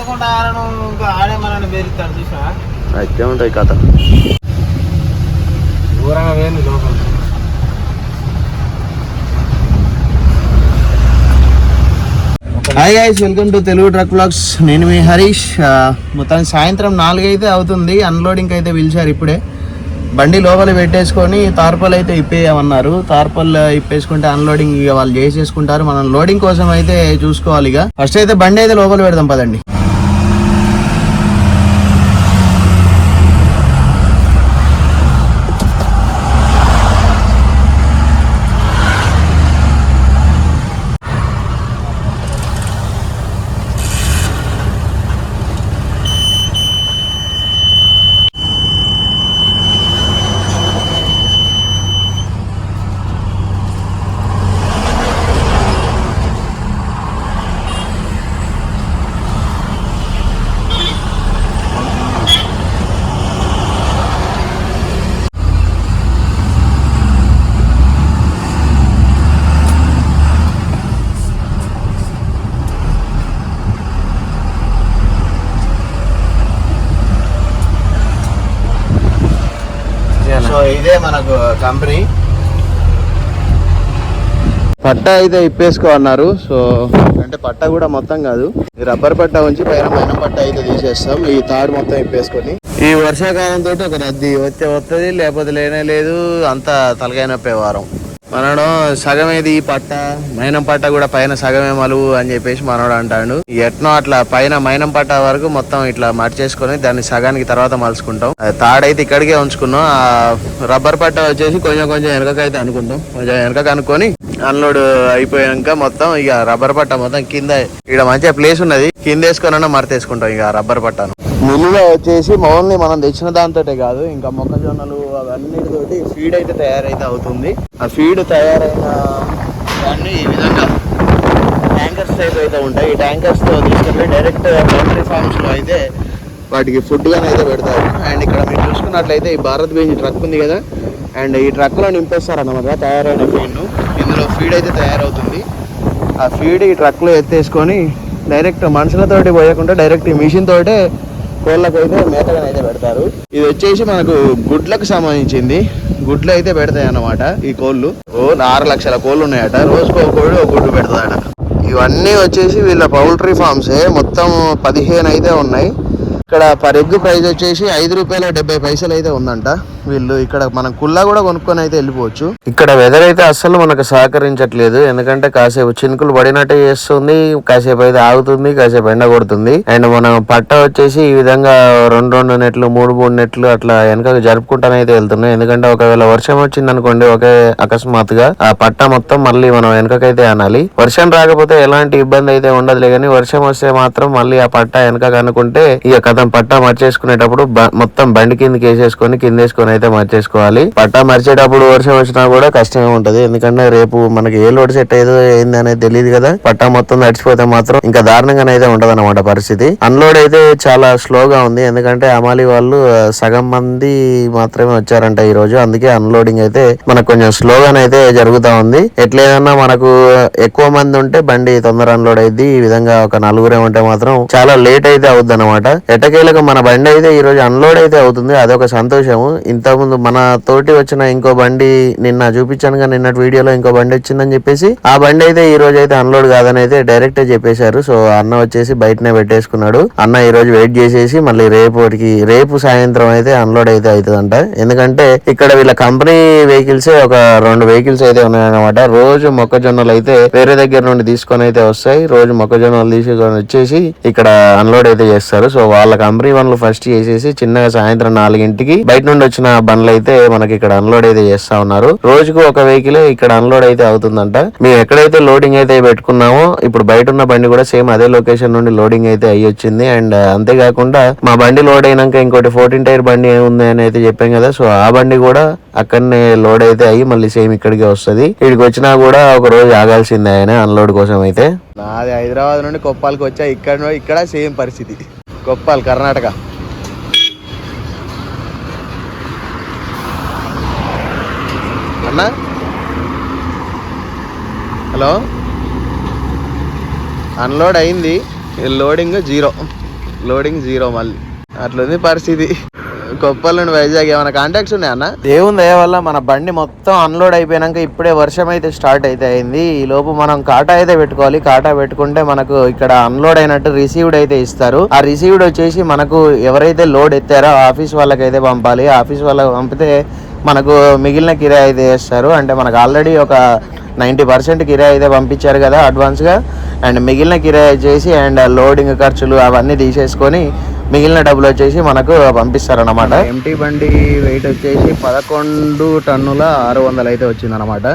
ఎత్తకుండా ఆడను ఇంకా ఆడేమనని బేరిస్తాడు చూసా అయితే ఉంటాయి కథ. దూరంగా వేయండి లోపల. Hi guys welcome to Telugu truck vlogs నేను మీ హరీష్. ఆ, మొత్తం సాయంత్రం నాలుగైతే అవుతుంది. అన్లోడింగ్ అయితే పిలిచారు ఇప్పుడే. బండి లోపల పెట్టేసుకొని తార్పల్ అయితే ఇప్పేయమన్నారు. తార్పల్ ఇప్పేసుకుంటే అన్లోడింగ్ ఇక వాళ్ళు చేసేసుకుంటారు. మనం లోడింగ్ కోసం అయితే చూసుకోవాలి ఇక. ఫస్ట్ అయితే బండి అయితే లోపల పెడదాం పదండి సో ఇదే మనకు కంపెనీ. పట్ట అయితే ఇప్పేసుకో అన్నారు. సో అంటే పట్ట కూడా మొత్తం కాదు. రబ్బర్ పట్ట ఉంచి పైన మైన పట్ట అయితే తీసేస్తాం. ఈ తాడు మొత్తం ఇప్పేసుకొని. ఈ వర్షాకాలం తోటి ఒక రద్దీ. వస్తే వస్తుంది లేకపోతే లేనే లేదు. అంతా తలకాయ నొప్పే వారం. మనడు సగం ఈ పట్ట మైనం పట్ట కూడా పైన సగమే మలువు అని చెప్పేసి మనోడు అంటాడు. ఎట్నో అట్లా పైన మైనం పట్ట వరకు మొత్తం ఇట్లా మర్చేసుకొని దాన్ని సగానికి తర్వాత మలుచుకుంటాం. తాడైతే ఇక్కడికే ఉంచుకున్నాం. ఆ రబ్బర్ పట్ట వచ్చేసి కొంచెం కొంచెం వెనకకైతే అనుకుంటాం. కొంచెం వెనక అనుకొని అన్లోడ్ అయిపోయాక మొత్తం ఇక రబ్బర్ పట్ట మొత్తం కింద ఇక్కడ మంచిగా ప్లేస్ ఉన్నది. కింద వేసుకొని మరతేసుకుంటాం ఇక రబ్బర్ పట్టను. మిల్లులో వచ్చేసి ఓన్లీ మనం తెచ్చిన దాంతోటే కాదు ఇంకా మొక్కజొన్నలు అవన్నిటితోటి ఫీడ్ అయితే తయారైతే అవుతుంది. ఆ ఫీడ్ తయారైన దాన్ని ఈ విధంగా ట్యాంకర్స్ టైప్ అయితే ఉంటాయి. ఈ ట్యాంకర్స్తో తీసుకెళ్ళి డైరెక్ట్ పౌల్ట్రీ ఫార్మ్స్లో అయితే వాటికి ఫుడ్ అయితే పెడతారు. అండ్ ఇక్కడ మీరు చూసుకున్నట్లయితే ఈ భారత్ బీజ్ ట్రక్ ఉంది కదా. అండ్ ఈ ట్రక్లో నింపేస్తారు అన్నమాట తయారైన ఫీడ్ ఇందులో ఫీడ్ అయితే తయారవుతుంది. ఆ ఫీడ్ ఈ ట్రక్లో ఎత్తేసుకొని డైరెక్ట్ మనుషులతోటి పోయకుండా డైరెక్ట్ ఈ మిషన్ తోటే కోళ్ళకు అయితే మేతగా అయితే పెడతారు. ఇది వచ్చేసి మనకు గుడ్లకు సంబంధించింది. గుడ్లు అయితే పెడతాయి అన్నమాట ఈ కోళ్ళు. ఓ ఆరు లక్షల కోళ్ళు ఉన్నాయట రోజుకో కోడి ఒక గుడ్డు పెడతాయట ఇవన్నీ వచ్చేసి వీళ్ళ పౌల్ట్రీ ఫార్మ్సే మొత్తం పదిహేను అయితే ఉన్నాయి. ఇక్కడ పర్ ఎగ్ ప్రైస్ వచ్చేసి ఐదు రూపాయల డెబ్బై పైసలు అయితే ఉందంట. వీళ్ళు ఇక్కడ మనం కుల్లా కూడా కొనుక్కొని అయితే వెళ్ళిపోవచ్చు. ఇక్కడ వెదర్ అయితే అస్సలు మనకు సహకరించట్లేదు. ఎందుకంటే కాసేపు చినుకులు పడినట్టే చేస్తుంది కాసేపు అయితే ఆగుతుంది కాసేపు ఎండ కొడుతుంది. అండ్ మనం పట్ట వచ్చేసి ఈ విధంగా రెండు రెండు నెట్లు మూడు మూడు నెట్లు అట్లా వెనక జరుపుకుంటానైతే వెళ్తున్నాయి. ఎందుకంటే ఒకవేళ వర్షం వచ్చింది అనుకోండి ఒకే అకస్మాత్తుగా ఆ పట్ట మొత్తం మళ్ళీ మనం వెనకకైతే అనాలి. వర్షం రాకపోతే ఎలాంటి ఇబ్బంది అయితే ఉండదులే కానీ వర్షం వస్తే మాత్రం మళ్ళీ ఆ పట్ట వెనక అనుకుంటే ఇక కథం పట్ట మర్చేసుకునేటప్పుడు మొత్తం బండి కిందకి వేసేసుకొని కిందేసుకొని అయితే మర్చేసుకోవాలి. పట్టా మర్చేటప్పుడు వర్షం వచ్చినా కూడా కష్టమే ఉంటది. ఎందుకంటే రేపు మనకి ఏ లోడ్ సెట్ అయ్యేదో ఏంది అనేది తెలియదు కదా. పట్టా మొత్తం నడిచిపోతే మాత్రం ఇంకా దారుణంగానే అయితే ఉంటది అనమాట పరిస్థితి. అన్లోడ్ అయితే చాలా స్లోగా ఉంది. ఎందుకంటే అమాలి వాళ్ళు సగం మంది మాత్రమే వచ్చారంట ఈ రోజు. అందుకే అన్లోడింగ్ అయితే మనకు కొంచెం స్లోగానే అయితే జరుగుతా ఉంది. ఎట్లేదన్నా మనకు ఎక్కువ మంది ఉంటే బండి తొందర అన్లోడ్ అయింది ఈ విధంగా ఒక నలుగురే ఉంటే మాత్రం చాలా లేట్ అయితే అవుద్ది అనమాట ఎటకేలకు మన బండి అయితే ఈ రోజు అన్లోడ్ అయితే అవుతుంది. అదొక సంతోషము. ఇంతకుముందు మన తోటి వచ్చిన ఇంకో బండి నిన్న చూపించాను కానీ నిన్నటి వీడియోలో ఇంకో బండి వచ్చిందని చెప్పేసి ఆ బండి అయితే ఈ రోజు అయితే అన్లోడ్ కాదని అయితే డైరెక్ట్ చెప్పేశారు. సో అన్న వచ్చేసి బయటనే పెట్టేసుకున్నాడు. అన్న ఈ రోజు వెయిట్ చేసేసి మళ్ళీ రేపటికి రేపు సాయంత్రం అయితే అన్లోడ్ అయితే అవుతుందంట. ఎందుకంటే ఇక్కడ వీళ్ళ కంపెనీ వెహికల్స్ ఒక రెండు వెహికల్స్ అయితే ఉన్నాయన్నమాట. రోజు మొక్కజొన్నలు అయితే వేరే దగ్గర నుండి తీసుకొని అయితే వస్తాయి. రోజు మొక్కజొన్నలు తీసుకొని వచ్చేసి ఇక్కడ అన్లోడ్ అయితే చేస్తారు. సో వాళ్ళ కంపెనీ వాళ్ళు ఫస్ట్ చేసేసి చిన్నగా సాయంత్రం నాలుగింటికి బయట నుండి వచ్చిన బండ్లు అయితే మనకి ఇక్కడ అన్లోడ్ అయితే చేస్తా ఉన్నారు. రోజుకు ఒక వెహికల్ ఇక్కడ అన్లోడ్ అయితే అవుతుందంట. మేము ఎక్కడైతే లోడింగ్ అయితే పెట్టుకున్నామో ఇప్పుడు బయట ఉన్న బండి కూడా సేమ్ అదే లొకేషన్ నుండి లోడింగ్ అయితే అయ్యి వచ్చింది. అండ్ అంతేకాకుండా మా బండి లోడ్ అయినాక ఇంకోటి ఫోర్టీన్ టైర్ బండి ఉంది అని అయితే చెప్పాం కదా. సో ఆ బండి కూడా అక్కడనే లోడ్ అయితే అయ్యి మళ్ళీ సేమ్ ఇక్కడికే వస్తది. ఇక్కడికి వచ్చినా కూడా ఒక రోజు ఆగాల్సిందే ఆయన అన్లోడ్ కోసం అయితే. నాది హైదరాబాద్ నుండి కొప్పాలకు వచ్చా ఇక్కడ ఇక్కడ సేమ్ పరిస్థితి. కొప్పాల్ కర్ణాటక. అన్నా? హలో? అన్లోడ్ అయింది. లోడింగ్ జీరో లోడింగ్ జీరో మళ్ళీ. అట్లుంది పరిస్థితి. కొప్పల నుండి వైజాగ్ ఏమైనా కాంటాక్ట్స్ ఉన్నాయా అన్న? దేవుని వల్ల మన బండి మొత్తం అన్లోడ్ అయిపోయాక ఇప్పుడే వర్షం అయితే స్టార్ట్ అయితే అయింది. ఈ లోపు మనం కాటా అయితే పెట్టుకోవాలి. కాటా పెట్టుకుంటే మనకు ఇక్కడ అన్లోడ్ అయినట్టు రిసీవ్డ్ అయితే ఇస్తారు. ఆ రిసీవ్డ్ వచ్చేసి మనకు ఎవరైతే లోడ్ ఎత్తారో ఆఫీస్ వాళ్ళకైతే పంపాలి. ఆఫీస్ వాళ్ళకి పంపితే మనకు మిగిలిన కిరాయి అయితే వేస్తారు అంటే మనకు ఆల్రెడీ ఒక నైంటీ పర్సెంట్ కిరాయి అయితే పంపించారు కదా అడ్వాన్స్గా అండ్ మిగిలిన కిరాయి చేసి అండ్ లోడింగ్ ఖర్చులు అవన్నీ తీసేసుకొని మిగిలిన డబ్బులు వచ్చేసి మనకు పంపిస్తారన్నమాట. ఎంటీ బండి వెయిట్ వచ్చేసి పదకొండు టన్నుల ఆరు వందలు అయితే వచ్చిందన్నమాట.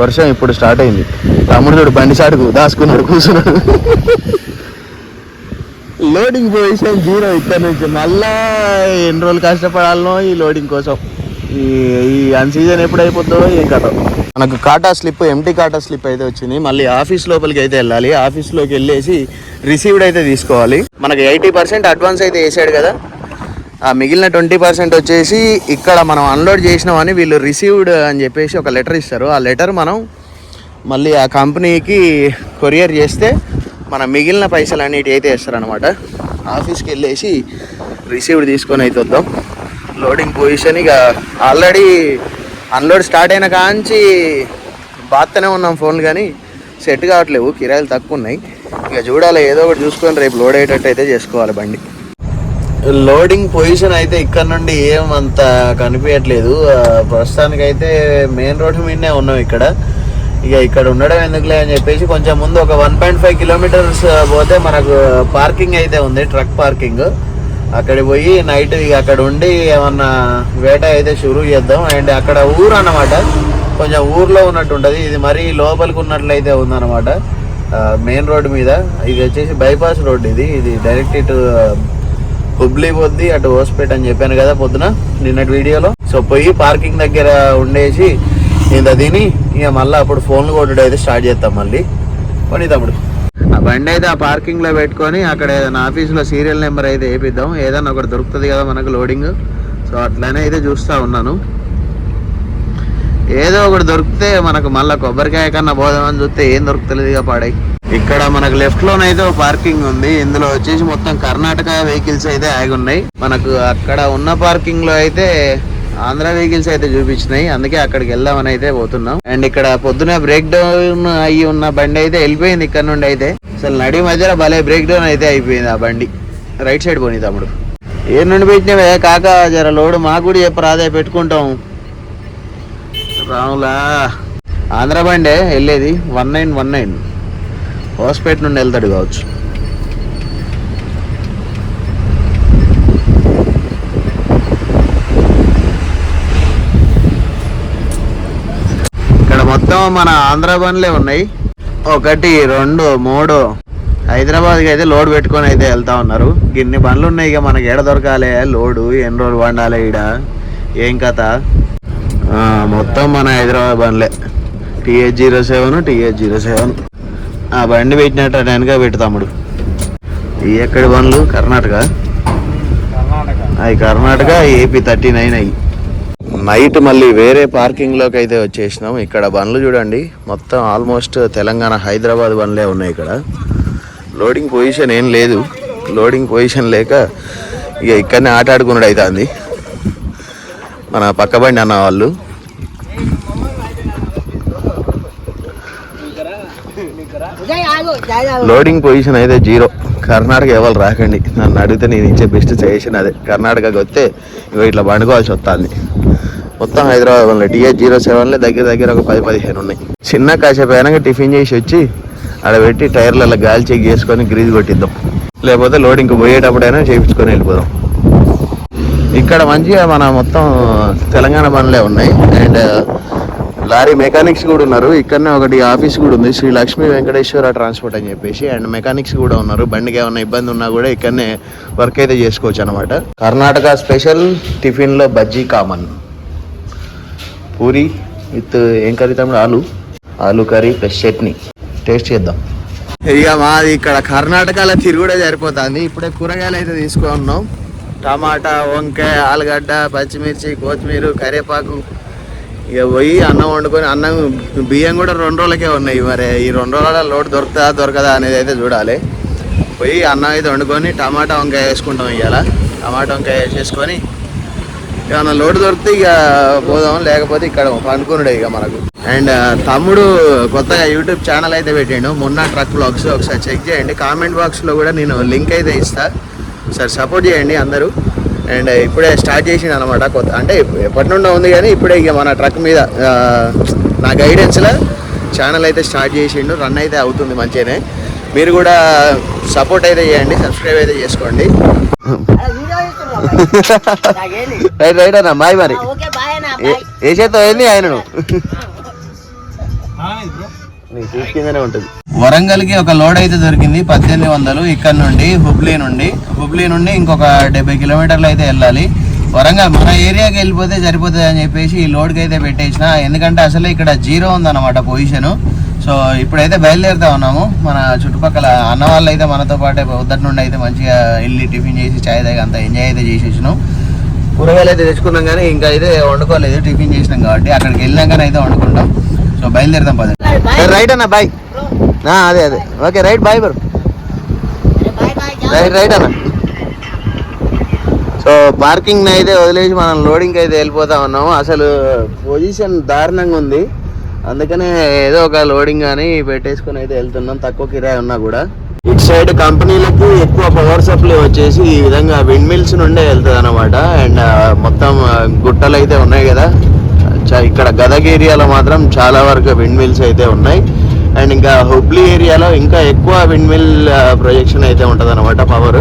వర్షం ఇప్పుడు స్టార్ట్ అయింది. తమ్ముడు చూడు బండి సాటుకు దాచుకున్నాడు కూర్చున్నాడు. లోడింగ్ పొజిషన్ జీరో ఇక్కడ నుంచి. మళ్ళా ఎన్ని రోజులు కష్టపడాలనో ఈ లోడింగ్ కోసం. ఈ ఈ అన్ సీజన్ ఎప్పుడు అయిపోతుందో ఏం కథ. మనకు కాటా స్లిప్ ఎంటీ కాటా స్లిప్ అయితే వచ్చింది. మళ్ళీ ఆఫీస్ లోపలికి అయితే వెళ్ళాలి. ఆఫీస్లోకి వెళ్ళేసి రిసీవ్డ్ అయితే తీసుకోవాలి. మనకి ఎయిటీ పర్సెంట్ అడ్వాన్స్ అయితే వేసాడు కదా. ఆ మిగిలిన ట్వంటీ పర్సెంట్ వచ్చేసి ఇక్కడ మనం అన్లోడ్ చేసినామని వీళ్ళు రిసీవ్డ్ అని చెప్పేసి ఒక లెటర్ ఇస్తారు. ఆ లెటర్ మనం మళ్ళీ ఆ కంపెనీకి కొరియర్ చేస్తే మన మిగిలిన పైసలు అన్నిటి అయితే వేస్తారనమాట ఆఫీస్కి వెళ్ళేసి రిసీవ్డ్ తీసుకొని అయితే వద్దాం. లోడింగ్ పొజిషన్ ఇక ఆల్రెడీ అన్లోడ్ స్టార్ట్ అయిన కాంచి బాత్తనే ఉన్నాం ఫోన్లు కానీ సెట్ కావట్లేవు కిరాయిలు తక్కువ ఉన్నాయి. ఇక చూడాలి ఏదో ఒకటి చూసుకొని రేపు లోడ్ అయ్యేటట్టు అయితే చేసుకోవాలి బండి. లోడింగ్ పొజిషన్ అయితే ఇక్కడ నుండి ఏం అంత కనిపించట్లేదు. ప్రస్తుతానికైతే మెయిన్ రోడ్డు మీదనే ఉన్నాం ఇక్కడ. ఇక ఇక్కడ ఉండడం ఎందుకులే అని చెప్పేసి కొంచెం ముందు ఒక వన్ పాయింట్ ఫైవ్ కిలోమీటర్స్ పోతే మనకు పార్కింగ్ అయితే ఉంది ట్రక్ పార్కింగ్. అక్కడికి పోయి నైట్ ఇక అక్కడ ఉండి ఏమన్నా వేట అయితే షురూ చేద్దాం. అండ్ అక్కడ ఊరు అన్నమాట. కొంచెం ఊర్లో ఉన్నట్టు ఉంటుంది. ఇది మరీ లోపలికి ఉన్నట్లయితే ఉందన్నమాట. మెయిన్ రోడ్ మీద. ఇది వచ్చేసి బైపాస్ రోడ్ ఇది. ఇది డైరెక్ట్ ఇటు హుబ్లీ పొద్ది అటు హోస్పేట్ అని చెప్పాను కదా పొద్దున నిన్నటి వీడియోలో. సో పోయి పార్కింగ్ దగ్గర ఉండేసి ఇంత తిని ఇక మళ్ళీ అప్పుడు ఫోన్లు కొట్టడం అయితే స్టార్ట్ చేస్తాం మళ్ళీ. పని తమ్ముడు. ఆ బండి అయితే ఆ పార్కింగ్లో పెట్టుకొని అక్కడ ఏదైనా ఆఫీసులో సీరియల్ నెంబర్ అయితే వేపిద్దాం. ఏదైనా ఒకటి దొరుకుతుంది కదా మనకు లోడింగ్. సో అట్లనే అయితే చూస్తా ఉన్నాను. ఏదో ఒకటి దొరికితే మనకు మళ్ళీ కొబ్బరికాయ కన్నా పోదామని చూస్తే ఏం దొరుకుతలేదు ఇక పాడై. ఇక్కడ మనకు లెఫ్ట్ లోనైతే పార్కింగ్ ఉంది. ఇందులో వచ్చేసి మొత్తం కర్ణాటక వెహికల్స్ అయితే ఆగి ఉన్నాయి మనకు అక్కడ ఉన్న పార్కింగ్లో అయితే ఆంధ్ర వెహికల్స్ అయితే చూపించినాయి. అందుకే అక్కడికి వెళ్దామని అయితే పోతున్నాం. అండ్ ఇక్కడ పొద్దున బ్రేక్ డౌన్ అయ్యి ఉన్న బండి అయితే వెళ్ళిపోయింది ఇక్కడ నుండి అయితే. అసలు నడి మధ్యలో భలే బ్రేక్ డౌన్ అయితే అయిపోయింది ఆ బండి. రైట్ సైడ్ పోనీ తమ్ముడు. ఏ నుండి పెట్టినవే? కాక జర లోడు మాకు కూడా చెప్పరు అదే పెట్టుకుంటాం. రాములా. ఆంధ్ర బండే వెళ్ళేది one nine one nine. Hospet నుండి వెళ్తాడు కావచ్చు ఇక్కడ మొత్తం మన ఆంధ్ర బండ్లే ఉన్నాయి. ఒకటి రెండు మూడు. హైదరాబాద్కి అయితే లోడ్ పెట్టుకొని అయితే వెళ్తా ఉన్నారు. గిన్ని బండ్లు ఉన్నాయి ఇక మనకి ఎడ దొరకాలి? లోడు ఎన్ని రోజులు వండాలి ఈడ? ఏం కథ? మొత్తం మన Hyderabad బండ్లే. TH zero seven TH zero seven. ఆ బండి పెట్టినట్టు వెనక పెట్టు తమ్ముడు. ఈ ఎక్కడి బండ్లు? కర్ణాటక. కర్ణాటక. అవి కర్ణాటక ఏపీ థర్టీ నైన్ అయ్యి నైట్ మళ్ళీ వేరే పార్కింగ్లోకి అయితే వచ్చేసినాం. ఇక్కడ బండ్లు చూడండి. మొత్తం ఆల్మోస్ట్ తెలంగాణ హైదరాబాద్ బండ్లే ఉన్నాయి ఇక్కడ. లోడింగ్ పొజిషన్ ఏం లేదు. లోడింగ్ పొజిషన్ లేక ఇక ఇక్కడనే ఆట ఆడుకున్నాడు అవుతుంది మన పక్క బండి అన్న వాళ్ళు. లోడింగ్ పొజిషన్ అయితే జీరో. కర్ణాటక ఎవరు రాకండి. నన్ను అడిగితే నేను ఇచ్చే బెస్ట్ సజెషన్ అదే. కర్ణాటకకి వస్తే ఇక ఇట్లా పండుకోవాల్సి వస్తుంది. మొత్తం హైదరాబాద్ ఉన్నాయి. టీఎస్ జీరో సెవెన్లే దగ్గర దగ్గర ఒక పది పదిహేను ఉన్నాయి. చిన్న కాసేపు అయినాక టిఫిన్ చేసి వచ్చి ఆడ పెట్టి టైర్లలో గాలి చెక్ చేసుకొని గ్రీజ్ కొట్టిద్దాం. లేకపోతే లోడింగ్ పోయేటప్పుడైనా చేయించుకొని వెళ్ళిపోదాం. ఇక్కడ మంచిగా మన మొత్తం తెలంగాణ పనులే ఉన్నాయి. అండ్ లారీ మెకానిక్స్ కూడా ఉన్నారు. ఇక్కడనే ఒకటి ఆఫీస్ కూడా ఉంది. శ్రీ లక్ష్మీ వెంకటేశ్వర ట్రాన్స్పోర్ట్ అని చెప్పేసి అండ్ మెకానిక్స్ కూడా ఉన్నారు. బండికి ఏమైనా ఇబ్బంది ఉన్నా కూడా ఇక్కడనే వర్క్ అయితే చేసుకోవచ్చు అనమాట కర్ణాటక స్పెషల్ టిఫిన్లో బజ్జీ కామన్. పూరి విత్ ఏం కర్రీ తమ్ముడు? ఆలు. ఆలు కర్రీ ప్లస్ చట్నీ. టేస్ట్ చేద్దాం. ఇక మాది ఇక్కడ కర్ణాటకలో తిరుగుడే సరిపోతుంది. ఇప్పుడే కూరగాయలు అయితే తీసుకున్నాం. టమాటా వంకాయ ఆలుగడ్డ పచ్చిమిర్చి కొత్తిమీర కరివేపాకు. ఇక పోయి అన్నం వండుకొని అన్నం బియ్యం కూడా రెండు రోజులకే ఉన్నాయి మరి. ఈ రెండు రోజుల లోటు దొరుకుతుందా దొరకదా అనేది అయితే చూడాలి. పోయి అన్నం అయితే వండుకొని టమాటా వంకాయ వేసుకుంటాం ఇవాళ టమాటా వంకాయ వేసేసుకొని ఏమన్నా లోటు దొరికితే ఇక పోదాం లేకపోతే ఇక్కడ పండుకున్నాడు ఇక మనకు. అండ్ తమ్ముడు కొత్తగా యూట్యూబ్ ఛానల్ అయితే పెట్టిండు. మొన్న ట్రక్ బ్లాగ్స్ ఒకసారి చెక్ చేయండి. కామెంట్ బాక్స్లో కూడా నేను లింక్ అయితే ఇస్తా. ఒకసారి సపోర్ట్ చేయండి అందరూ. అండ్ ఇప్పుడే స్టార్ట్ చేసిండు అనమాట కొత్త అంటే ఎప్పటి నుండో ఉంది కానీ ఇప్పుడే ఇక మన ట్రక్ మీద నా గైడెన్స్లో ఛానల్ అయితే స్టార్ట్ చేసిండు. రన్ అయితే అవుతుంది మంచిగానే. మీరు కూడా సపోర్ట్ అయితే చేయండి సబ్స్క్రైబ్ అయితే చేసుకోండి. రైట్ రైట్ అన్న బాయ్ మరి. ఓకే బాయ్ అన్న ఏ- బాయ్ ఏ చేత అయింది ఆయనను ఆ, ఇది బ్రో నీకు చూసుకుందనే ఉంటుంది. వరంగల్కి ఒక లోడ్ అయితే దొరికింది పద్దెనిమిది వందలు ఇక్కడ నుండి హుబ్లీ నుండి. హుబ్లీ నుండి ఇంకొక డెబ్బై కిలోమీటర్లు అయితే వెళ్ళాలి. వరంగల్ మన ఏరియాకి వెళ్ళిపోతే సరిపోతుంది అని చెప్పేసి ఈ లోడ్కి అయితే పెట్టేసిన. ఎందుకంటే అసలు ఇక్కడ జీరో ఉందన్నమాట పొజిషన్. సో ఇప్పుడైతే బయలుదేరుతా ఉన్నాము. మన చుట్టుపక్కల అన్న వాళ్ళు అయితే మనతో పాటే ఉద్దటి నుండి అయితే మంచిగా వెళ్ళి టిఫిన్ చేసి చాయ్ తాగి అంత ఎంజాయ్ అయితే చేసేసినాం. కూరగాయలు అయితే తెచ్చుకున్నాం కానీ ఇంకా అయితే వండుకోలేదు. టిఫిన్ చేసినాం కాబట్టి అక్కడికి వెళ్ళాకనే అయితే వండుకుంటాం. సో బయలుదేరుదాం పద. రైట్ అన్న బాయ్ అదే అదే. Okay right bye bro right right అన్న. సో పార్కింగ్ అయితే వదిలేసి మనం లోడింగ్ అయితే వెళ్ళిపోతా ఉన్నాము. అసలు పొజిషన్ దారుణంగా ఉంది. అందుకనే ఏదో ఒక లోడింగ్ అని పెట్టేసుకుని అయితే వెళ్తున్నాం. తక్కువ కిరాయి ఉన్నా కూడా. ఇటు సైడ్ కంపెనీలకు ఎక్కువ పవర్ సప్లై వచ్చేసి ఈ విధంగా విండ్ మిల్స్ నుండే వెళ్తుంది అనమాట అండ్ మొత్తం గుట్టలు అయితే ఉన్నాయి కదా. ఇక్కడ గదగ్ ఏరియాలో మాత్రం చాలా వరకు విండ్ మిల్స్ అయితే ఉన్నాయి. అండ్ ఇంకా హుబ్లీ ఏరియాలో ఇంకా ఎక్కువ విండ్ మిల్ ప్రొజెక్షన్ అయితే ఉంటుంది అనమాట పవర్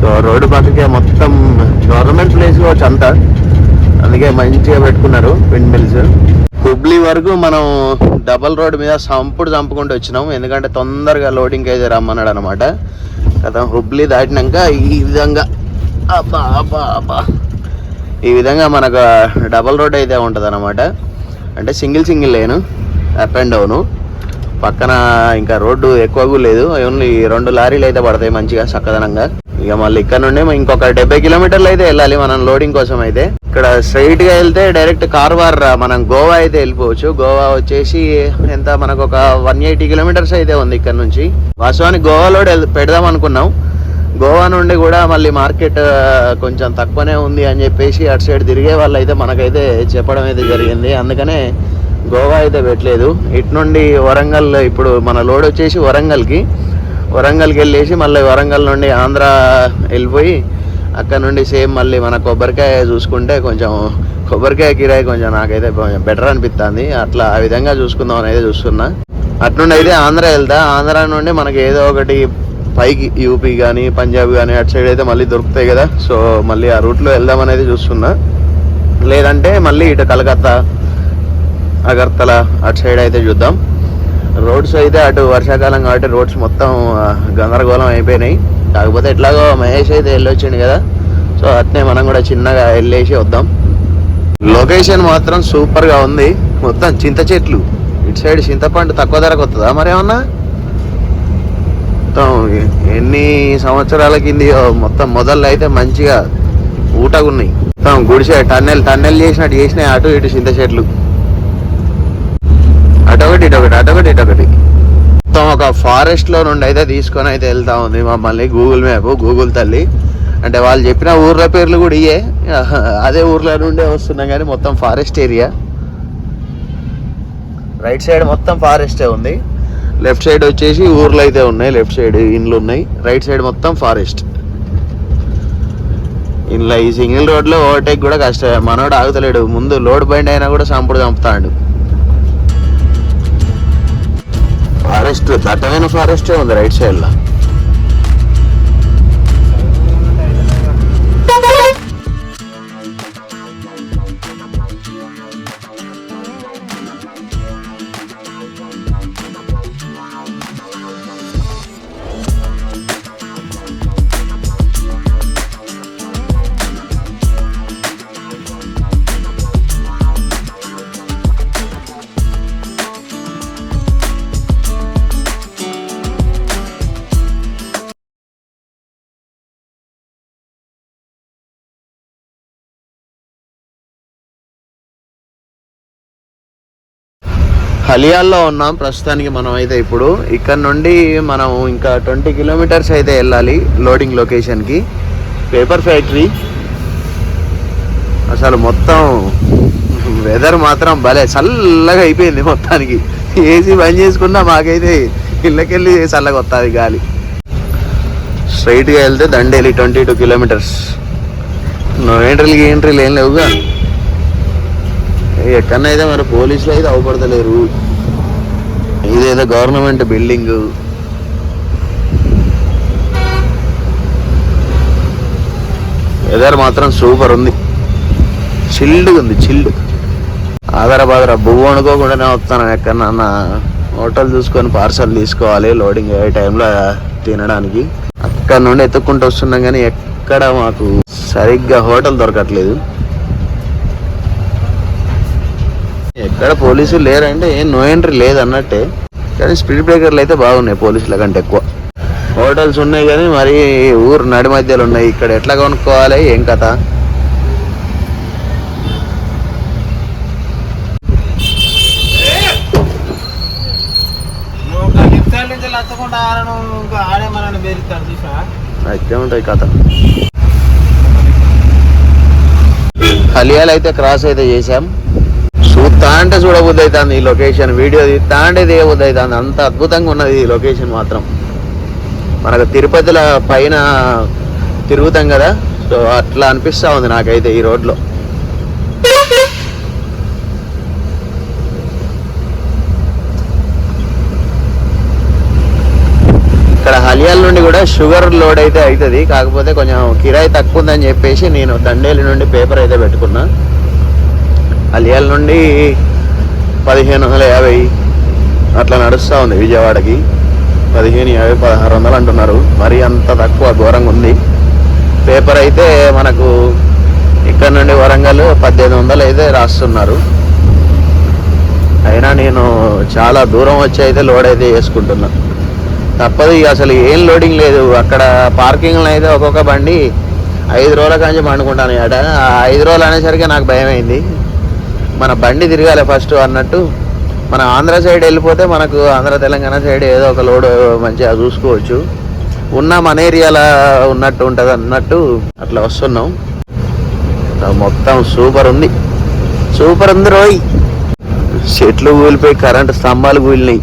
సో రోడ్డు పక్కకే మొత్తం గవర్నమెంట్ ప్లేస్ కావచ్చు అంతా. అందుకే మంచిగా పెట్టుకున్నారు విండ్ మిల్స్ హుబ్లీ వరకు మనం డబల్ రోడ్ మీద సంపుడు చంపుకుంటూ వచ్చినాం. ఎందుకంటే తొందరగా లోడింగ్ అయితే రమ్మన్నాడు అనమాట కదా హుబ్లీ దాటినాక ఈ విధంగా అబ్బా అబ్బా అబ్బా. ఈ విధంగా మనకు డబల్ రోడ్ అయితే ఉంటుంది అనమాట అంటే single single lane up and down పక్కన ఇంకా రోడ్డు ఎక్కువగా లేదు. ఓన్లీ రెండు లారీలు అయితే పడతాయి మంచిగా చక్కదనంగా. ఇక మళ్ళీ ఇక్కడ నుండి ఇంకొక డెబ్బై కిలోమీటర్లు అయితే వెళ్ళాలి మనం లోడింగ్ కోసం అయితే. ఇక్కడ స్ట్రైట్గా వెళ్తే డైరెక్ట్ కార్వార్ మనం గోవా అయితే వెళ్ళిపోవచ్చు. గోవా వచ్చేసి ఎంత మనకు ఒక వన్ ఎయిటీ కిలోమీటర్స్ అయితే ఉంది ఇక్కడ నుంచి. వాస్తవానికి గోవాలో పెడదాం అనుకున్నాం. గోవా నుండి కూడా మళ్ళీ మార్కెట్ కొంచెం తక్కువనే ఉంది అని చెప్పేసి అటు సైడ్ తిరిగే వాళ్ళు అయితే మనకైతే చెప్పడం అయితే జరిగింది. అందుకనే గోవా అయితే పెట్టలేదు. ఇటు నుండి వరంగల్ ఇప్పుడు మన లోడ్ వచ్చేసి వరంగల్కి. వరంగల్కి వెళ్ళేసి మళ్ళీ వరంగల్ నుండి ఆంధ్ర వెళ్ళిపోయి అక్కడ నుండి సేమ్ మళ్ళీ మన కొబ్బరికాయ చూసుకుంటే కొంచెం కొబ్బరికాయ కిరాయి కొంచెం నాకైతే కొంచెం బెటర్ అనిపిస్తుంది అట్లా ఆ విధంగా చూసుకుందాం అని అయితే చూస్తున్నా. అట్నుండి అయితే ఆంధ్ర వెళ్తా. ఆంధ్ర నుండి మనకి ఏదో ఒకటి పైకి యూపీ కానీ పంజాబ్ కానీ అటు సైడ్ అయితే మళ్ళీ దొరుకుతాయి కదా. సో మళ్ళీ ఆ రూట్లో వెళ్దాం అనేది చూస్తున్నా. లేదంటే మళ్ళీ ఇటు కలకత్తా అగర్తల అటు సైడ్ అయితే చూద్దాం. రోడ్స్ అయితే అటు వర్షాకాలం కాబట్టి రోడ్స్ మొత్తం గందరగోళం అయిపోయినాయి. కాకపోతే ఎట్లాగో మహేష్ అయితే వెళ్ళొచ్చిండు కదా. సో అట్నే మనం కూడా చిన్నగా వెళ్ళేసి వద్దాం. లొకేషన్ మాత్రం సూపర్గా ఉంది. మొత్తం చింత చెట్లు. ఇటు సైడ్ చింతపండు తక్కువ ధరకు వస్తుందా మరి ఏమన్నా? మొత్తం ఎన్ని సంవత్సరాల కింది మొత్తం మొదళ్ళు అయితే మంచిగా ఊటగా ఉన్నాయి మొత్తం గుడిసే టన్నెల్ టన్నెల్ చేసినట్టు చేసినాయి అటు ఇటు చింత చెట్లు. అటొకటి ఇటొకటి అటొకటి ఇటొకటి మొత్తం ఒక ఫారెస్ట్లో నుండి అయితే తీసుకొని అయితే వెళ్తా ఉంది మమ్మల్ని గూగుల్ మ్యాప్ గూగుల్ తల్లి. అంటే వాళ్ళు చెప్పిన ఊర్ల పేర్లు కూడా ఇయే అదే ఊర్ల నుండే వస్తున్నాం కానీ మొత్తం ఫారెస్ట్ ఏరియా రైట్ సైడ్ మొత్తం ఫారెస్టే ఉంది. లెఫ్ట్ సైడ్ వచ్చేసి ఊర్లు అయితే ఉన్నాయి. లెఫ్ట్ సైడ్ ఇండ్లు ఉన్నాయి. రైట్ సైడ్ మొత్తం ఫారెస్ట్ ఇంట్లో ఈ సింగిల్ రోడ్లో ఓవర్టేక్ కూడా కష్టమే. మనోడు ఆగుతలేడు. ముందు లోడ్ బండి అయినా కూడా సంపుడు చంపుతాడు. ఫారెస్ట్ దట్టమైన ఫారెస్టే ఉంది రైట్ సైడ్లో హలియాల్లో ఉన్నాం. ప్రస్తుతానికి మనం అయితే ఇప్పుడు. ఇక్కడ నుండి మనం ఇంకా ట్వంటీ కిలోమీటర్స్ అయితే వెళ్ళాలి లోడింగ్ లొకేషన్కి. Paper factory. అసలు మొత్తం వెదర్ మాత్రం భలే చల్లగా అయిపోయింది మొత్తానికి. ఏసీ బంద్ చేసుకున్నా మాకైతే ఇళ్ళకెళ్ళి చల్లగా వస్తుంది గాలి. స్ట్రైట్గా వెళ్తే Dandeli twenty two kilometres. No ఎంట్రీలు ఎంట్రీలు ఏం లేవుగా. ఎక్కడైతే మరి పోలీసులు అయితే అవపడతలేరు. ఇదేదో గవర్నమెంట్ బిల్డింగ్. వెదర్ మాత్రం సూపర్ ఉంది. చిల్డ్ ఉంది చిల్డ్. ఆధార బాధర అనుకోకుండానే వస్తాను ఎక్కడన్నా హోటల్ చూసుకొని పార్సల్ తీసుకోవాలి లోడింగ్ అయ్యే టైంలో తినడానికి. అక్కడ నుండి ఎత్తుక్కుంటూ వస్తున్నాం కానీ ఎక్కడ మాకు సరిగ్గా హోటల్ దొరకట్లేదు. ఇక్కడ పోలీసులు లేరంటే ఏం నో ఎంట్రీ లేదు అన్నట్టే కానీ స్పీడ్ బ్రేకర్లు అయితే బాగున్నాయి పోలీసుల కంటే ఎక్కువ. హోటల్స్ ఉన్నాయి కానీ మరి ఊరు నడి మధ్యలో ఉన్నాయి. ఇక్కడ ఎట్లా కొనుక్కోవాలి? ఏం కథ? అయితే ఉంటాయి కథ. హలియాలు అయితే క్రాస్ అయితే చేసాం తాంటే అంటే చూడబుద్ధి అవుతుంది ఈ లొకేషన్. వీడియో తీస్తా అంటే తీయబుద్ధి అవుతుంది అంత అద్భుతంగా ఉన్నది ఈ లొకేషన్ మాత్రం. మనకు తిరుపతిలో పైన తిరుగుతాం కదా? సో అట్లా అనిపిస్తా ఉంది నాకైతే ఈ రోడ్లో. ఇక్కడ హలియాల నుండి కూడా షుగర్ లోడ్ అయితే అవుతుంది కాకపోతే కొంచెం కిరాయి తక్కువ ఉందని చెప్పేసి నేను దండేలి నుండి పేపర్ అయితే పెట్టుకున్నా. అలియాల నుండి పదిహేను వందల యాభై. అట్లా నడుస్తూ ఉంది విజయవాడకి. పదిహేను యాభై పదహారు వందలు అంటున్నారు. మరి అంత తక్కువ ఘోరంగా ఉంది. పేపర్ అయితే మనకు ఇక్కడ నుండి వరంగల్ పద్దెనిమిది వందలు అయితే రాస్తున్నారు. అయినా నేను చాలా దూరం వచ్చి అయితే లోడ్ అయితే చేసుకుంటున్నా తప్పదు అసలు ఏం లోడింగ్ లేదు. అక్కడ పార్కింగ్లో అయితే ఒక్కొక్క బండి ఐదు రోజుల కాంచి పండుకుంటాను అట. ఆ ఐదు రోజులు అనేసరికి నాకు భయం అయింది మన బండి తిరగాలి ఫస్ట్ అన్నట్టు మన ఆంధ్ర సైడ్ వెళ్ళిపోతే మనకు ఆంధ్ర తెలంగాణ సైడ్ ఏదో ఒక లోడ్ మంచిగా చూసుకోవచ్చు. ఉన్న మన ఏరియాలో ఉన్నట్టు ఉంటుంది అన్నట్టు అట్లా వస్తున్నాం. మొత్తం సూపర్ ఉంది. సూపర్ ఉంది రోయ్. చెట్లు కూలిపోయి కరెంటు స్తంభాలు కూలినాయి.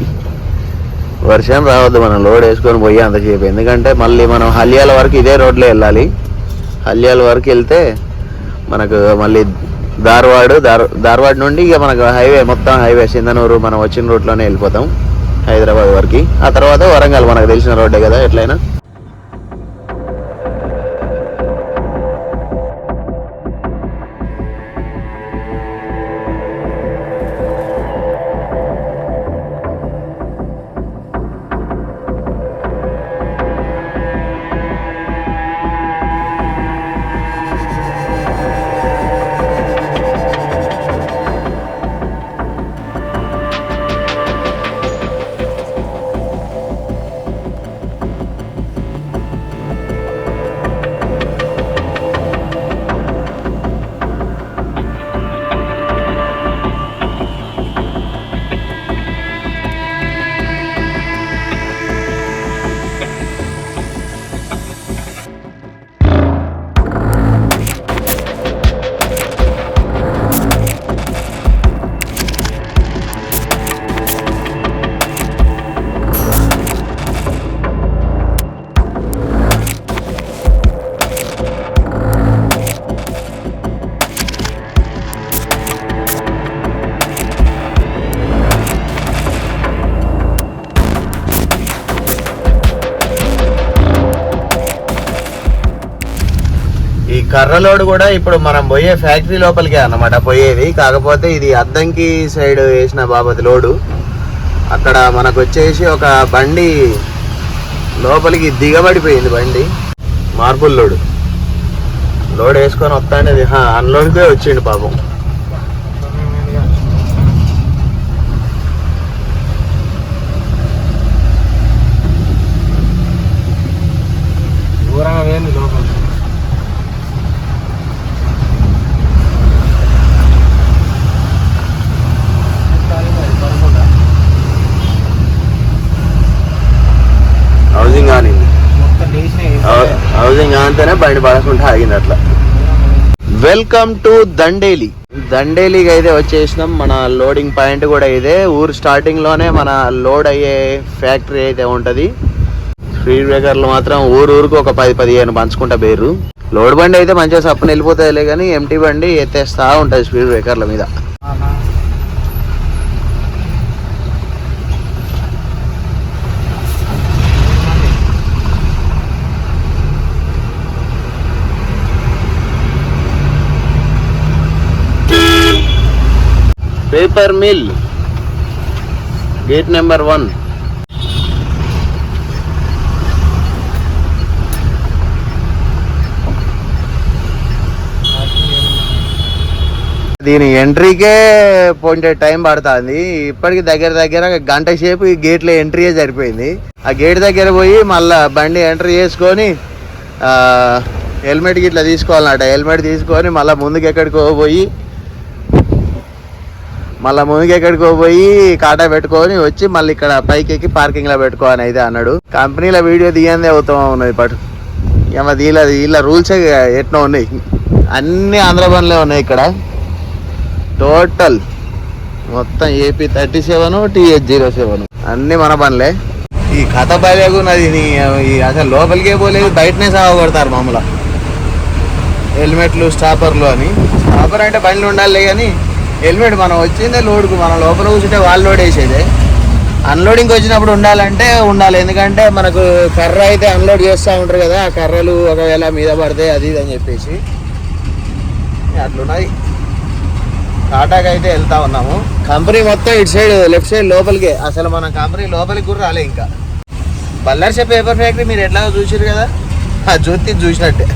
వర్షం రావద్దు మనం లోడ్ వేసుకొని పోయి అంతసేపు. ఎందుకంటే మళ్ళీ మనం హల్యాల వరకు ఇదే రోడ్లో వెళ్ళాలి. హల్యాల వరకు వెళ్తే మనకు మళ్ళీ ధార్వాడ్ దార్ ధార్వాడ్ నుండి ఇక మనకు హైవే మొత్తం హైవే సింధనూరు మనం వచ్చిన రూట్లోనే వెళ్ళిపోతాం హైదరాబాద్ వరకు. ఆ తర్వాత వరంగల్ మనకు తెలిసిన రోడ్డే కదా ఎట్లయినా? కర్రలోడు కూడా ఇప్పుడు మనం పోయే ఫ్యాక్టరీ లోపలికే అన్నమాట పోయేది. కాకపోతే ఇది అద్దంకి సైడ్ వేసిన బాబతి లోడు. అక్కడ మనకు వచ్చేసి ఒక బండి లోపలికి దిగబడిపోయింది బండి మార్బుల్ లోడు. లోడ్ వేసుకొని వస్తానేది అన్లోడ్కే వచ్చిండు పాపం. దూరంగా వేయండి లోపల. రాకుండా ఆగింది అట్లా వెల్కమ్ టు దండేలి. దండేలికి అయితే వచ్చేసినాం. మన లోడింగ్ పాయింట్ కూడా ఇదే. ఊరు స్టార్టింగ్లోనే మన లోడ్ అయ్యే ఫ్యాక్టరీ అయితే ఉంటుంది. స్పీడ్ బ్రేకర్లు మాత్రం ఊరు ఊరికి ఒక పది పదిహేను పంచుకుంటా పేరు లోడ్ బండి అయితే మంచిగా సప్పని వెళ్ళిపోతాయిలే కానీ ఎంటీ బండి ఎత్తేస్తా ఉంటుంది స్పీడ్ బ్రేకర్ల మీద. Paper mill gate number one దీని ఎంట్రీకే పోయింటే టైం పడుతుంది. ఇప్పటికి దగ్గర దగ్గర గంట సేపు ఈ గేట్లో ఎంట్రీయే సరిపోయింది. ఆ గేట్ దగ్గర పోయి మళ్ళా బండి ఎంట్రీ చేసుకొని హెల్మెట్ గిట్లా తీసుకోవాలన్నట హెల్మెట్ తీసుకొని మళ్ళీ ముందుకు ఎక్కడికో పోయి మళ్ళీ మునిగి ఎక్కడికో పోయి కాటా పెట్టుకొని వచ్చి మళ్ళీ ఇక్కడ పైకి ఎక్కి పార్కింగ్లో పెట్టుకోని అయితే అన్నాడు. కంపెనీలో వీడియో దిగందే అవుతాం ఉన్నది పట్టు ఏమో వీళ్ళ వీళ్ళ రూల్స్ ఎట్లా ఉన్నాయి. అన్ని ఆంధ్ర బండ్లే ఉన్నాయి ఇక్కడ. టోటల్ మొత్తం AP thirty seven TH zero seven అన్ని మన బండ్లే. ఈ కథ బయలుగున్నది నీ అసలు లోపలికే పోలేదు బయటనే సాగబడతారు మామూలు హెల్మెట్లు స్టాపర్లు అని. స్టాపర్ అంటే బండ్లు ఉండాలి కానీ హెల్మెట్ మనం వచ్చిందే లోడ్కు మనం లోపల కూర్చుంటే వాళ్ళు లోడ్ వేసేదే. అన్లోడింగ్ వచ్చినప్పుడు ఉండాలంటే ఉండాలి. ఎందుకంటే మనకు కర్ర అయితే అన్లోడ్ చేస్తూ ఉంటారు కదా ఆ కర్రలు ఒకవేళ మీద పడితే అది ఇది అని చెప్పేసి. అట్లున్నది టాటాకి అయితే వెళ్తా ఉన్నాము. కంపెనీ మొత్తం ఇటు సైడ్ లెఫ్ట్ సైడ్ లోపలికే. అసలు మన కంపెనీ లోపలికి కూడా రాలే ఇంకా. బల్లర్ష పేపర్ ఫ్యాక్టరీ మీరు ఎట్లా చూసారు కదా? ఆ జ్యోతి చూసినట్టే.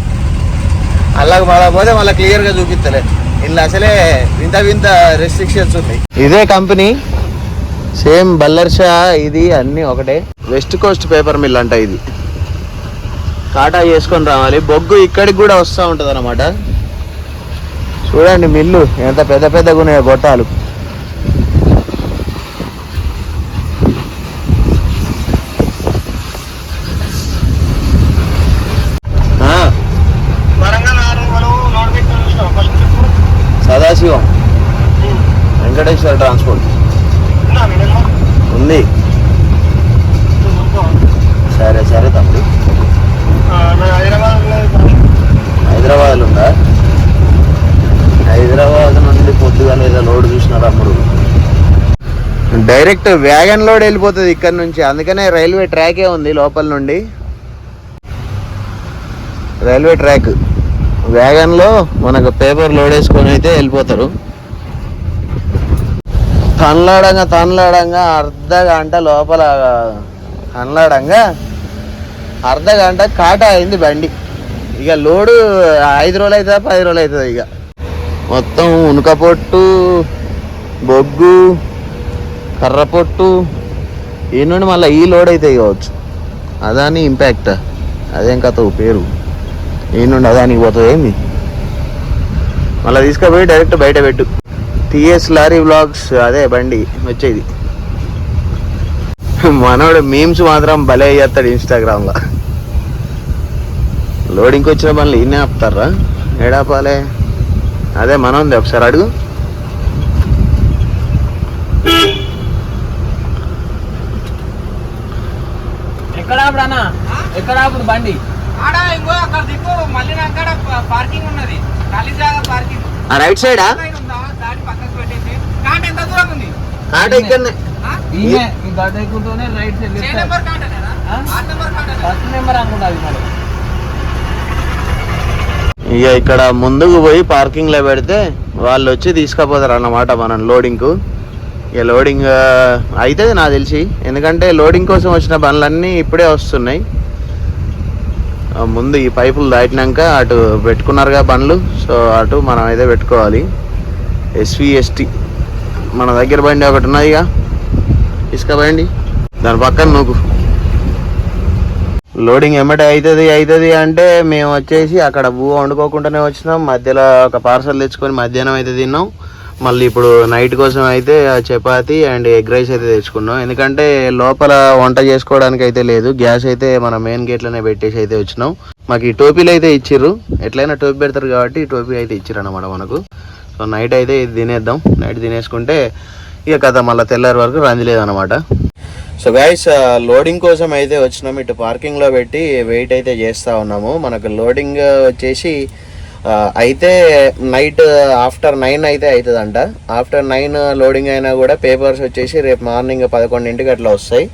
అలాగ మళ్ళా పోతే మళ్ళీ క్లియర్గా చూపిస్తలేదు ఇందులో అసలే వింత వింత రెస్ట్రిక్షన్స్ ఉన్నాయి. ఇదే కంపెనీ సేమ్ బల్లర్షా ఇది అన్నీ ఒకటే. వెస్ట్ కోస్ట్ పేపర్ మిల్ అంట ఇది. కాటా చేసుకొని రావాలి. బొగ్గు ఇక్కడికి కూడా వస్తూ ఉంటుంది చూడండి మిల్లు ఎంత పెద్ద పెద్దగా ఉన్నాయో గొట్టాలు ఆ, వరంగల్ ఆరు మనం లోడ్ పెట్టి చూసినాం first trip Sadashivam Venkateswara transport. ఉంది. సరే సరే తమ్ముడు. హైదరాబాద్ హైదరాబాద్లో ఉందా? హైదరాబాద్ నుండి పొద్దుగాల ఏదో లోడ్ చూసిన తమ్ముడు. డైరెక్ట్ వ్యాగన్ లోడ్ వెళ్ళిపోతుంది ఇక్కడ నుంచి. అందుకనే రైల్వే ట్రాకే ఉంది లోపల నుండి. Railway track. వ్యాగన్లో మనకు పేపర్ లోడ్ వేసుకొని అయితే వెళ్ళిపోతారు. తనలాడంగా తనలాడంగా అర్ధ గంట లోపల తనలాడంగా అర్ధ గంట కాట అయింది బండి. ఇక లోడు ఐదు రోజులు అవుతుందా పది రోజులు అవుతుంది ఇక. మొత్తం ఉనుక పొట్టు బొగ్గు కర్ర పొట్టు ఈ నుండి మళ్ళీ ఈ లోడ్ అయితే కావచ్చు. అదాని ఇంపాక్ట్ అదేం కథ పేరు. ఈ నుండి అదానికి పోతుంది ఏంది మళ్ళీ తీసుకుపోయి డైరెక్ట్ బయట పెట్టు. టిఎస్ లారీ బ్లాగ్స్ అదే బండి వచ్చేది. మనోడు మీమ్స్ మాత్రం భలే చేస్తాడు ఇన్స్టాగ్రామ్లో లోడింగ్కి వచ్చిన పనులు ఈయనే ఆపుతారా ఏడాపాలే అదే మనం ఉంది ఒకసారి అడుగు. ఎక్కడ ఆపుడు అన్న ఎక్కడ ఆపుడు బండి? ఆడ ఇంకో అక్కడ దిక్కు మళ్ళీ అక్కడ పార్కింగ్ ఉన్నది. ఖాళీ జాగా పార్కింగ్ ఆ రైట్ సైడా? పైన ఉందా దాని పక్కకు పెట్టేసి కాంట ఎంత దూరం ఉంది? కాట ఇక్కడనే. ఆ? ఈయనే ఈ గడ్డ ఎక్కుతూనే రైట్ సైడ్ ఏ లెఫ్ట్ నెంబర్ కాంటనేనా ఆ? ఆరు నెంబర్ కాంటనేనా ఫస్ట్ నెంబర్ అనుకుంటుంది మరి. ఇక ఇక్కడ ముందుకు పోయి పార్కింగ్లో పెడితే వాళ్ళు వచ్చి తీసుకుపోతారు అన్నమాట మనం లోడింగ్కు. ఇక లోడింగ్ అవుతుంది నాకు తెలిసి. ఎందుకంటే లోడింగ్ కోసం వచ్చిన బండ్లన్నీ ఇప్పుడే వస్తున్నాయి. ఆ, ముందు ఈ పైపులు దాటినాక అటు పెట్టుకున్నారుగా బండ్లు. సో అటు మనం అయితే పెట్టుకోవాలి. SV ST. మన దగ్గర బండి ఒకటి ఉన్నదిగా. ఇసుక బండి దాని పక్కన నువ్వు. లోడింగ్ ఎమ్మటే అవుతుంది అవుతుంది అంటే మేము వచ్చేసి అక్కడ భూ వండుకోకుండానే వచ్చినాం. మధ్యలో ఒక పార్సల్ తెచ్చుకొని మధ్యాహ్నం అయితే తిన్నాం. మళ్ళీ ఇప్పుడు నైట్ కోసం అయితే చపాతి అండ్ ఎగ్ రైస్ అయితే తెచ్చుకున్నాం. ఎందుకంటే లోపల వంట చేసుకోవడానికి అయితే లేదు. గ్యాస్ అయితే మన మెయిన్ గేట్లోనే పెట్టేసి అయితే వచ్చినాం. మాకు ఈ టోపీలు అయితే ఇచ్చిర్రు. ఎట్లయినా టోపీ పెడతారు కాబట్టి ఈ టోపీ అయితే ఇచ్చిర్రు అనమాట మనకు. సో నైట్ అయితే ఇది తినేద్దాం. నైట్ తినేసుకుంటే ఇక కథ మళ్ళీ తెల్లారి వరకు రంజలేదన్నమాట సో గైస్ లోడింగ్ కోసం అయితే వచ్చినాం. ఇటు పార్కింగ్లో పెట్టి వెయిట్ అయితే చేస్తూ ఉన్నాము. మనకు లోడింగ్ వచ్చేసి అయితే నైట్ ఆఫ్టర్ నైన్ అయితే అవుతుందంట ఆఫ్టర్ నైన్ లోడింగ్ అయినా కూడా పేపర్స్ వచ్చేసి రేపు మార్నింగ్ పదకొండింటికి అట్లా వస్తాయి.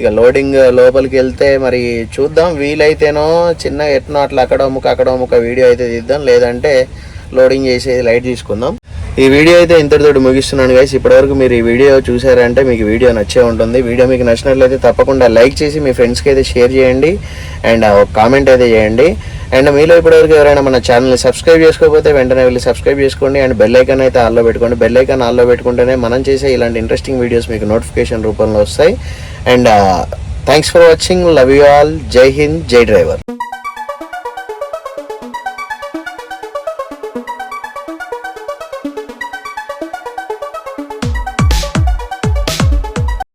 ఇక లోడింగ్ లోపలికి వెళ్తే మరి చూద్దాం. వీలైతేనో చిన్న ఎట్నో అట్లా అక్కడ ముక్క అక్కడ ముక్క వీడియో అయితే తీద్దాం. లేదంటే లోడింగ్ చేసేది లైట్ తీసుకుందాం. ఈ వీడియో అయితే ఇంతటితోటి ముగిస్తున్నాను గైస్ ఇప్పటివరకు మీరు ఈ వీడియో చూసారంటే మీకు వీడియో నచ్చే ఉంటుంది. వీడియో మీకు నచ్చినట్లయితే తప్పకుండా లైక్ చేసి మీ ఫ్రెండ్స్కి అయితే షేర్ చేయండి. అండ్ uh, ఒక కామెంట్ అయితే చేయండి. అండ్ మీలో ఇప్పటివరకు ఎవరైనా మన ఛానల్ని సబ్స్క్రైబ్ చేసుకోకపోతే వెంటనే వెళ్ళి సబ్స్క్రైబ్ చేసుకోండి. అండ్ బెల్ ఐకాన్ అయితే ఆల్లో పెట్టుకోండి. బెల్ ఐకాన్ ఆల్లో పెట్టుకుంటేనే మనం చేసే ఇలాంటి ఇంట్రెస్టింగ్ వీడియోస్ మీకు నోటిఫికేషన్ రూపంలో వస్తాయి. And thanks for watching love you all జై హింద్ జై డ్రైవర్